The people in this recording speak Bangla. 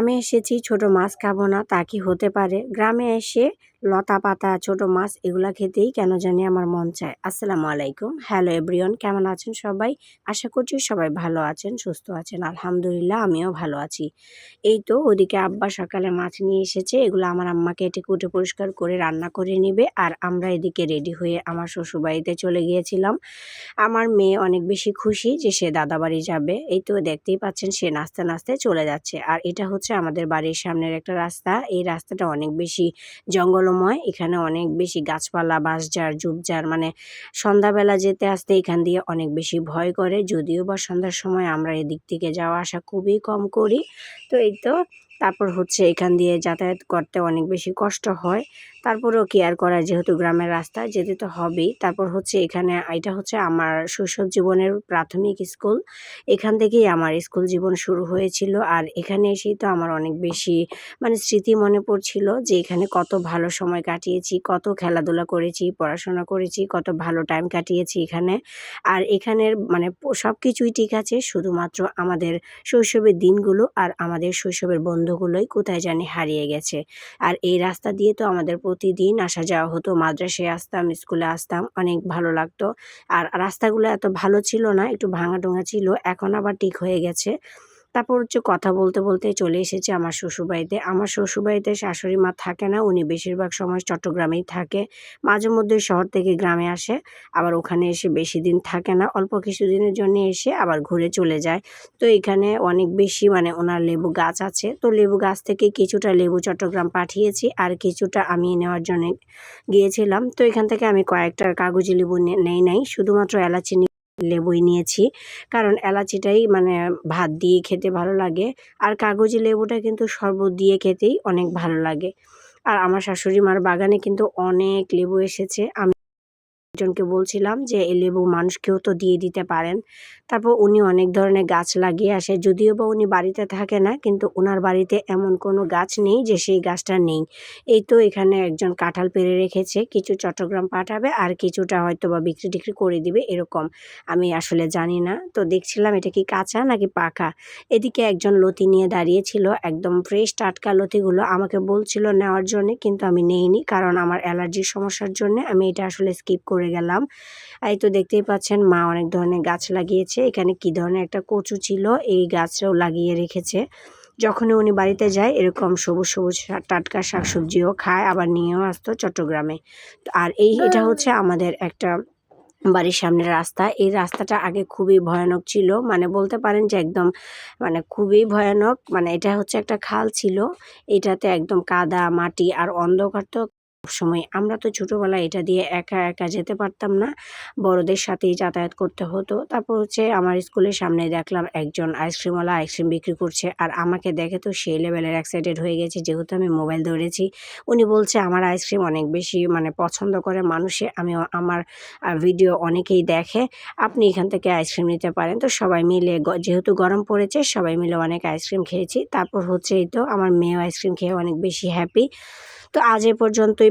গ্রামে এসেছি ছোট মাছ খাব না তা কি হতে পারে? গ্রামে এসে লতা পাতা, ছোট মাছ, এগুলা খেতেই কেন জানি আমার মন চায়। আসসালামু আলাইকুম। হ্যালো এভরিওয়ান কেমন আছেন সবাই? আশা করছি সবাই ভালো আছেন, সুস্থ আছেন। আলহামদুলিল্লাহ, আমিও ভালো আছি। এই তো ওদিকে আব্বা সকালে মাছ নিয়ে এসেছে, এগুলো আমার আম্মাকে এটি কুটে পরিষ্কার করে রান্না করে নিবে, আর আমরা এদিকে রেডি হয়ে আমার শ্বশুরবাড়িতে চলে গিয়েছিলাম। আমার মেয়ে অনেক বেশি খুশি যে সে দাদাবাড়ি যাবে। এই তো দেখতেই পাচ্ছেন সে নাচতে নাচতে চলে যাচ্ছে। আর এটা হচ্ছে আমাদের বাড়ির সামনের একটা রাস্তা। এই রাস্তাটা অনেক বেশি জঙ্গলময় এখানে অনেক বেশি গাছপালা, বাঁশঝাড়, ঝুপঝাড় মানে সন্ধ্যাবেলা যেতে আসতে এখান দিয়ে অনেক বেশি ভয় করে। যদিও বা সন্ধ্যার সময় আমরা এদিক থেকে যাওয়া আসা খুবই কম করি। তো এই তো তারপর হচ্ছে এখান দিয়ে যাতায়াত করতে অনেক বেশি কষ্ট হয়। তারপরেও কেয়ার করা যেহেতু গ্রামের রাস্তা, যেতে তো হবেই। তারপর হচ্ছে এখানে, এটা হচ্ছে আমার শৈশব জীবনের প্রাথমিক স্কুল। এখান থেকেই আমার স্কুল জীবন শুরু হয়েছিল। আর এখানে এসেই তো আমার অনেক বেশি মানে স্মৃতি মনে পড়ছিল যে এখানে কত ভালো সময় কাটিয়েছি, কত খেলাধুলা করেছি, পড়াশোনা করেছি, কত ভালো টাইম কাটিয়েছি এখানে। আর এখানের মানে সব কিছুই ঠিক আছে, শুধুমাত্র আমাদের শৈশবের দিনগুলো আর আমাদের শৈশবের বন্ধুগুলোই কোথায় জানি হারিয়ে গেছে। আর এই রাস্তা দিয়ে তো আমাদের প্রতিদিন আসা যাওয়া হতো। মাদ্রাসে আসতাম, স্কুলে আসতাম, অনেক ভালো লাগতো। আর রাস্তাগুলো এত ভালো ছিল না, একটু ভাঙা টোঙা ছিল, এখন আবার ঠিক হয়ে গেছে। তারপর হচ্ছে কথা বলতে বলতে চলে এসেছে আমার শ্বশুরবাড়িতে। আমার শ্বশুরবাড়িতে শাশুড়ি মা থাকে না, উনি বেশিরভাগ সময় চট্টগ্রামেই থাকে। মাঝে মধ্যে শহর থেকে গ্রামে আসে, আবার ওখানে এসে বেশি দিন থাকে না। অল্প কিছুদিনের জন্য এসে আবার ঘুরে চলে যায়। তো এখানে অনেক বেশি মানে ওনার লেবু গাছ আছে। তো লেবু গাছ থেকে কিছুটা লেবু চট্টগ্রাম পাঠিয়েছি, আর কিছুটা আমি নেওয়ার জন্য গিয়েছিলাম। তো এখান থেকে আমি কয়েকটা কাগজি লেবু নেই নাই, শুধুমাত্র এলাচি লেবুই নিয়েছি। কারণ এলাচিটাই মানে ভাত দিয়ে খেতে ভালো লাগে, আর কাগজি লেবুটা কিন্তু শরবত দিয়ে খেতেই অনেক ভালো লাগে। আর আমার শাশুড়ি মার বাগানে কিন্তু অনেক লেবু এসেছে, আমি একজনকে বলছিলাম যে এই লেবু মানুষকেও তো দিয়ে দিতে পারেন। তারপর উনি অনেক ধরনের গাছ লাগিয়ে আসে। যদিও বা উনি বাড়িতে থাকে না, কিন্তু ওনার বাড়িতে এমন কোনো গাছ নেই যে, সেই গাছটা নেই। এই তো এখানে একজন কাঁঠাল পেরে রেখেছে, কিছু চট্টগ্রাম পাঠাবে আর কিছুটা হয়তো বা বিক্রি টিক্রি করে দিবে, এরকম। আমি আসলে জানি না। তো দেখছিলাম এটা কি কাঁচা নাকি পাকা? এদিকে একজন লতি নিয়ে দাঁড়িয়েছিল একদম ফ্রেশ টাটকা লতিগুলো আমাকে বলছিল নেওয়ার জন্যে, কিন্তু আমি নেইনি কারণ আমার অ্যালার্জির সমস্যার জন্য আমি এটা আসলে স্কিপ করে গেলাম। এই তো দেখতেই পাচ্ছেন মা অনেক ধরনের গাছ লাগিয়েছে। এখানে কি ধরনের একটা কচু ছিল এই গাছটাও লাগিয়ে রেখেছে। যখনই উনি বাড়িতে যায় এরকম সবুজ সবুজ টাটকা শাকসবজিও খায় আবার নিয়েও আসতো চট্টগ্রামে। আর এই এটা হচ্ছে আমাদের একটা বাড়ির সামনে রাস্তা। এই রাস্তাটা আগে খুবই ভয়ানক ছিল। মানে বলতে পারেন যে একদম মানে খুবই ভয়ানক। মানে এটা হচ্ছে একটা খাল ছিল। এটাতে একদম কাদা মাটি আর অন্ধকার তো সময় আমরা তো ছোটোবেলায় এটা দিয়ে একা একা যেতে পারতাম না। বড়দের সাথেই যাতায়াত করতে হতো। তারপর হচ্ছে আমার স্কুলের সামনে দেখলাম একজন আইসক্রিমওয়ালা আইসক্রিম বিক্রি করছে। আর আমাকে দেখে তো সেই লেভেলের এক্সাইটেড হয়ে গেছে। যেহেতু আমি মোবাইল ধরেছি, উনি বলছে, আমার আইসক্রিম অনেক বেশি মানে পছন্দ করে মানুষে। আমি আমার ভিডিও অনেকেই দেখে। আপনি এখান থেকে আইসক্রিম নিতে পারেন। তো সবাই মিলে যেহেতু গরম পড়েছে, সবাই মিলে অনেক আইসক্রিম খেয়েছি। তারপর হচ্ছে এই তো, আমার মেয়েও আইসক্রিম খেয়ে অনেক বেশি হ্যাপি তো আজ এ পর্যন্তই।